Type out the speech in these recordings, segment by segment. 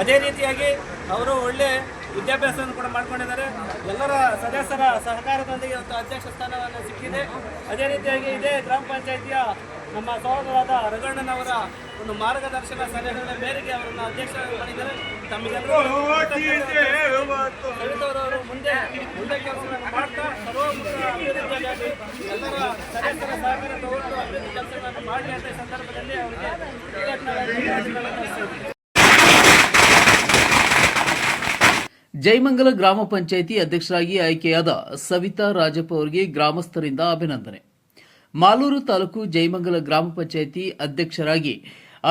ಅದೇ ರೀತಿಯಾಗಿ ಅವರು ಒಳ್ಳೆ ವಿದ್ಯಾಭ್ಯಾಸವನ್ನು ಕೂಡ ಮಾಡ್ಕೊಂಡಿದ್ದಾರೆ. ಎಲ್ಲರ ಸದಸ್ಯರ ಸಹಕಾರದೊಂದಿಗೆ ಇವತ್ತು ಅಧ್ಯಕ್ಷ ಸ್ಥಾನವನ್ನು ಸಿಕ್ಕಿದೆ. ಅದೇ ರೀತಿಯಾಗಿ ಇದೇ ಗ್ರಾಮ ಪಂಚಾಯಿತಿಯ ನಮ್ಮ ಸಹೋದರಾದ ರಘಣ್ಣನವರ ಒಂದು ಮಾರ್ಗದರ್ಶನ ಸಲಹೆಗಳ ಮೇರೆಗೆ ಅವರನ್ನು ಅಧ್ಯಕ್ಷ ಮಾಡಿದ್ದಾರೆ. ಸವಿತವರವರು ಮುಂದೆ ಮುಂದೆ ಕೆಲಸಗಳನ್ನು ಮಾಡ್ತಾ ಸರ್ವಮುಖ ಅಭಿವೃದ್ಧಿಗಾಗಿ ಎಲ್ಲರ ಸದಸ್ಯರ ಸಹಕಾರ ತಗೊಂಡು ಅಭಿವೃದ್ಧಿ ಕೆಲಸಗಳನ್ನು ಮಾಡಲಿ ಅಂತ ಸಂದರ್ಭದಲ್ಲಿ ಅವರಿಗೆ ಜಯಮಂಗಲ ಗ್ರಾಮ ಪಂಚಾಯಿತಿ ಅಧ್ಯಕ್ಷರಾಗಿ ಆಯ್ಕೆಯಾದ ಸವಿತಾ ರಾಜಪ್ಪ ಅವರಿಗೆ ಗ್ರಾಮಸ್ಥರಿಂದ ಅಭಿನಂದನೆ. ಮಾಲೂರು ತಾಲೂಕು ಜಯಮಂಗಲ ಗ್ರಾಮ ಪಂಚಾಯಿತಿ ಅಧ್ಯಕ್ಷರಾಗಿ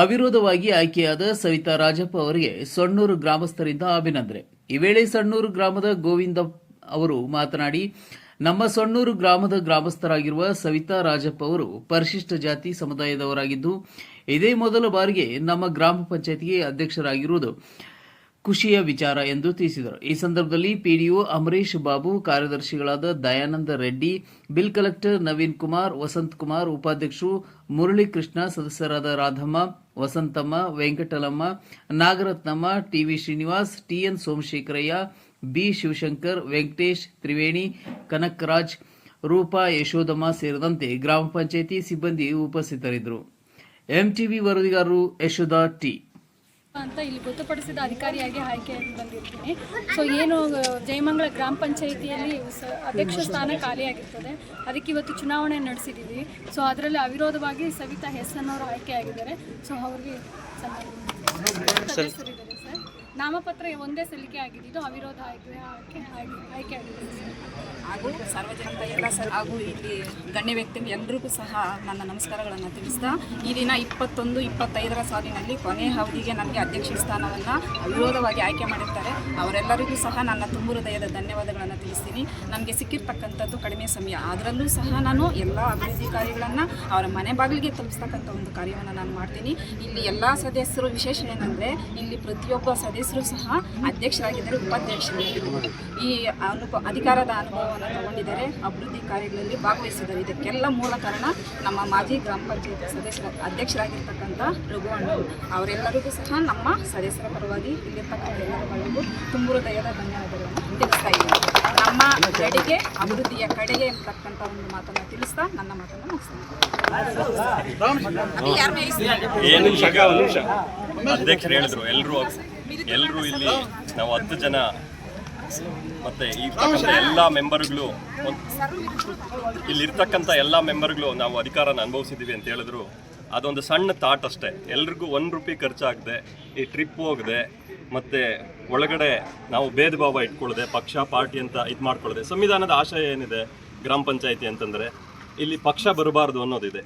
ಅವಿರೋಧವಾಗಿ ಆಯ್ಕೆಯಾದ ಸವಿತಾ ರಾಜಪ್ಪ ಅವರಿಗೆ ಸಣ್ಣೂರು ಗ್ರಾಮಸ್ಥರಿಂದ ಅಭಿನಂದನೆ. ಈ ವೇಳೆ ಸಣ್ಣೂರು ಗ್ರಾಮದ ಗೋವಿಂದ ಅವರು ಮಾತನಾಡಿ, ನಮ್ಮ ಸಣ್ಣೂರು ಗ್ರಾಮದ ಗ್ರಾಮಸ್ಥರಾಗಿರುವ ಸವಿತಾ ರಾಜಪ್ಪ ಅವರು ಪರಿಶಿಷ್ಟ ಜಾತಿ ಸಮುದಾಯದವರಾಗಿದ್ದು, ಇದೇ ಮೊದಲ ಬಾರಿಗೆ ನಮ್ಮ ಗ್ರಾಮ ಪಂಚಾಯಿತಿಗೆ ಅಧ್ಯಕ್ಷರಾಗಿರುವುದು ಖುಷಿಯ ವಿಚಾರ ಎಂದು ತಿಳಿಸಿದರು. ಈ ಸಂದರ್ಭದಲ್ಲಿ ಪಿಡಿಒ ಅಮರೀಶ್ ಬಾಬು, ಕಾರ್ಯದರ್ಶಿಗಳಾದ ದಯಾನಂದ ರೆಡ್ಡಿ, ಬಿಲ್ ಕಲೆಕ್ಟರ್ ನವೀನ್ ಕುಮಾರ್, ವಸಂತ್ ಕುಮಾರ್ ಉಪಾಧ್ಯಕ್ಷರು ಮುರಳಿ ಕೃಷ್ಣ ಸದಸ್ಯರಾದ Radhamma, Vasanthamma Venkatalamma Nagarathnamma, TV Srinivas, TN Somashekharaiah, B Shivashankar, Venkatesh Triveni, Kanakaraj, Roopa Yashodhamma ಸೇರಿದಂತೆ ಗ್ರಾಮ ಪಂಚಾಯಿತಿ ಸಿಬ್ಬಂದಿ ಉಪಸ್ಥಿತರಿದ್ದರು. ಎಂಟಿವಿ ವರದಿಗಾರರು ಯಶೋಧ ಟಿ. ಅಂತ ಇಲ್ಲಿ ಗೊತ್ತುಪಡಿಸಿದ ಅಧಿಕಾರಿಯಾಗಿ ಆಯ್ಕೆ ಬಂದಿರ್ತೀನಿ. ಸೊ ಏನು ಜಯಮಂಗಳ ಗ್ರಾಮ ಪಂಚಾಯಿತಿಯಲ್ಲಿ ಸ ಅಧ್ಯಕ್ಷ ಸ್ಥಾನ ಖಾಲಿಯಾಗಿರ್ತದೆ. ಅದಕ್ಕೆ ಇವತ್ತು ಚುನಾವಣೆ ನಡೆಸಿದ್ದೀವಿ. ಸೊ ಅದರಲ್ಲಿ ಅವಿರೋಧವಾಗಿ ಸವಿತಾ ಎಸ್ ಅವರು ಆಯ್ಕೆಯಾಗಿದ್ದಾರೆ. ಸೊ ಅವ್ರಿಗೆ ಸದಸ್ಯರಿದ್ದಾರೆ ಸರ್ ನಾಮಪತ್ರ ಒಂದೇ ಸಲ್ಲಿಕೆ ಆಗಿದ್ದು ಅವಿರೋಧ ಆಯ್ಕೆ ಆಯ್ಕೆ ಆಗಿ- ಆಯ್ಕೆ ಆಗಿದೆ ಸರ್ ಹಾಗೂ ಸಾರ್ವಜನಿಕ ಎಲ್ಲ ಹಾಗೂ ಇಲ್ಲಿ ಗಣ್ಯ ವ್ಯಕ್ತಿ ಎಲ್ಲರಿಗೂ ಸಹ ನನ್ನ ನಮಸ್ಕಾರಗಳನ್ನು ತಿಳಿಸ್ತಾ, ಈ ದಿನ ಇಪ್ಪತ್ತೊಂದು, ಇಪ್ಪತ್ತೈದರ ಸಾಲಿನಲ್ಲಿ ಕೊನೆಯ ಅವಧಿಗೆ ನನಗೆ ಅಧ್ಯಕ್ಷ ಸ್ಥಾನವನ್ನು ಅವಿರೋಧವಾಗಿ ಆಯ್ಕೆ ಮಾಡಿರ್ತಾರೆ. ಅವರೆಲ್ಲರಿಗೂ ಸಹ ನನ್ನ ತುಂಬು ಹೃದಯದ ಧನ್ಯವಾದಗಳನ್ನು ತಿಳಿಸ್ತೀನಿ. ನನಗೆ ಸಿಕ್ಕಿರ್ತಕ್ಕಂಥದ್ದು ಕಡಿಮೆ ಸಮಯ. ಅದರಲ್ಲೂ ಸಹ ನಾನು ಎಲ್ಲ ಅಭಿವೃದ್ಧಿ ಕಾರ್ಯಗಳನ್ನು ಅವರ ಮನೆ ಬಾಗಿಲಿಗೆ ತಲುಪಿಸ್ತಕ್ಕಂಥ ಒಂದು ಕಾರ್ಯವನ್ನು ನಾನು ಮಾಡ್ತೀನಿ. ಇಲ್ಲಿ ಎಲ್ಲ ಸದಸ್ಯರು, ವಿಶೇಷ ಏನಂದರೆ ಇಲ್ಲಿ ಪ್ರತಿಯೊಬ್ಬ ಸದಸ್ಯರು ಸಹ ಅಧ್ಯಕ್ಷರಾಗಿದ್ದರೆ, ಉಪಾಧ್ಯಕ್ಷರಾಗಿದ್ದರು. ಈ ಅನುಭವ ಅಧಿಕಾರದ ಅನುಭವವನ್ನು ತಗೊಂಡಿದ್ದಾರೆ. ಅಭಿವೃದ್ಧಿ ಕಾರ್ಯಗಳಲ್ಲಿ ಭಾಗವಹಿಸಿದ್ದಾರೆ. ಇದಕ್ಕೆಲ್ಲ ಮೂಲ ಕಾರಣ ನಮ್ಮ ಮಾಜಿ ಗ್ರಾಮ ಪಂಚಾಯತ್ ಸದಸ್ಯರ ಅಧ್ಯಕ್ಷರಾಗಿರ್ತಕ್ಕಂಥ ರಘು ಅಣ್ಣವರು ಅವರೆಲ್ಲರಿಗೂ ಸಹ ನಮ್ಮ ಸದಸ್ಯರ ಪರವಾಗಿ ಇಲ್ಲಿರ್ತಕ್ಕಂಥ ಎಲ್ಲರಿಗೂ ತುಂಬ ಹೃದಯದ ಧನ್ಯವಾದಗಳನ್ನು ತಿಳಿಸ್ತಾ ಇದ್ದೀನಿ. ನಮ್ಮ ಕಡೆಗೆ, ಅಭಿವೃದ್ಧಿಯ ಕಡೆಗೆ ಅಂತಕ್ಕಂಥ ಒಂದು ಮಾತನ್ನು ತಿಳಿಸ್ತಾ ನನ್ನ ಮಾತನ್ನು ಮುಗಿಸ್ತೀನಿ. ಅಧ್ಯಕ್ಷರು ಹೇಳಿದ್ರು. ಎಲ್ಲರೂ ಎಲ್ಲರೂ ಇಲ್ಲಿ ನಾವು ಹತ್ತು ಜನ ಮತ್ತೆ ಇರ್ತಕ್ಕಂಥ ಎಲ್ಲ ಮೆಂಬರ್ಗಳು ಇಲ್ಲಿರ್ತಕ್ಕಂಥ ಎಲ್ಲ ಮೆಂಬರ್ಗಳು ನಾವು ಅಧಿಕಾರನ ಅನುಭವಿಸಿದ್ದೀವಿ ಅಂತ ಹೇಳಿದ್ರು. ಅದೊಂದು ಸಣ್ಣ ತಾಟ್ ಅಷ್ಟೇ. ಎಲ್ರಿಗೂ ಒಂದು ರೂಪಾಯಿ ಖರ್ಚಾಗದೆ, ಈ ಟ್ರಿಪ್ ಹೋಗದೆ, ಮತ್ತೆ ಒಳಗಡೆ ನಾವು ಭೇದ ಭಾವ ಇಟ್ಕೊಳ್ಳದೆ ಪಕ್ಷ, ಪಾರ್ಟಿ ಅಂತ ಇದು ಮಾಡ್ಕೊಳ್ಳದೆ ಸಂವಿಧಾನದ ಆಶಯ ಏನಿದೆ ಗ್ರಾಮ ಪಂಚಾಯತಿ ಅಂತಂದ್ರೆ? ಇಲ್ಲಿ ಪಕ್ಷ ಬರಬಾರ್ದು ಅನ್ನೋದಿದೆ.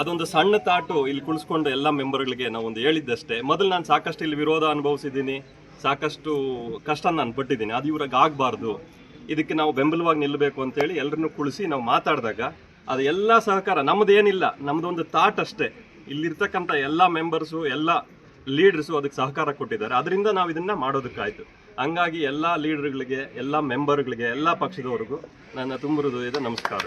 ಅದೊಂದು ಸಣ್ಣ ತಾಟು ಇಲ್ಲಿ ಕುಳಿಸ್ಕೊಂಡು ಎಲ್ಲ ಮೆಂಬರ್ಗಳಿಗೆ ನಾವು ಒಂದು ಹೇಳಿದ್ದಷ್ಟೇ. ಮೊದಲು ನಾನು ಸಾಕಷ್ಟು ಇಲ್ಲಿ ವಿರೋಧ ಅನುಭವಿಸಿದ್ದೀನಿ. ಸಾಕಷ್ಟು ಕಷ್ಟ ನಾನು ಪಟ್ಟಿದ್ದೀನಿ. ಅದು ಇವ್ರಿಗೆ ಆಗಬಾರ್ದು. ಇದಕ್ಕೆ ನಾವು ಬೆಂಬಲವಾಗಿ ನಿಲ್ಲಬೇಕು ಅಂತೇಳಿ ಎಲ್ಲರನ್ನು ಕುಳಿಸಿ ನಾವು ಮಾತಾಡಿದಾಗ ಅದು ಎಲ್ಲ ಸಹಕಾರ ನಮ್ಮದೇನಿಲ್ಲ ನಮ್ಮದೊಂದು ತಾಟ್ ಅಷ್ಟೇ. ಇಲ್ಲಿರ್ತಕ್ಕಂಥ ಎಲ್ಲ ಮೆಂಬರ್ಸು ಎಲ್ಲ ಲೀಡರ್ಸು ಅದಕ್ಕೆ ಸಹಕಾರ ಕೊಟ್ಟಿದ್ದಾರೆ. ಅದರಿಂದ ನಾವು ಇದನ್ನು ಮಾಡೋದಕ್ಕಾಯಿತು. ಹಂಗಾಗಿ ಎಲ್ಲ ಲೀಡರ್ಗಳಿಗೆ ಎಲ್ಲ ಮೆಂಬರ್ಗಳಿಗೆ ಎಲ್ಲ ಪಕ್ಷದವರಿಗೂ ನನ್ನ ತುಂಬ ಹೃದಯದ ನಮಸ್ಕಾರ.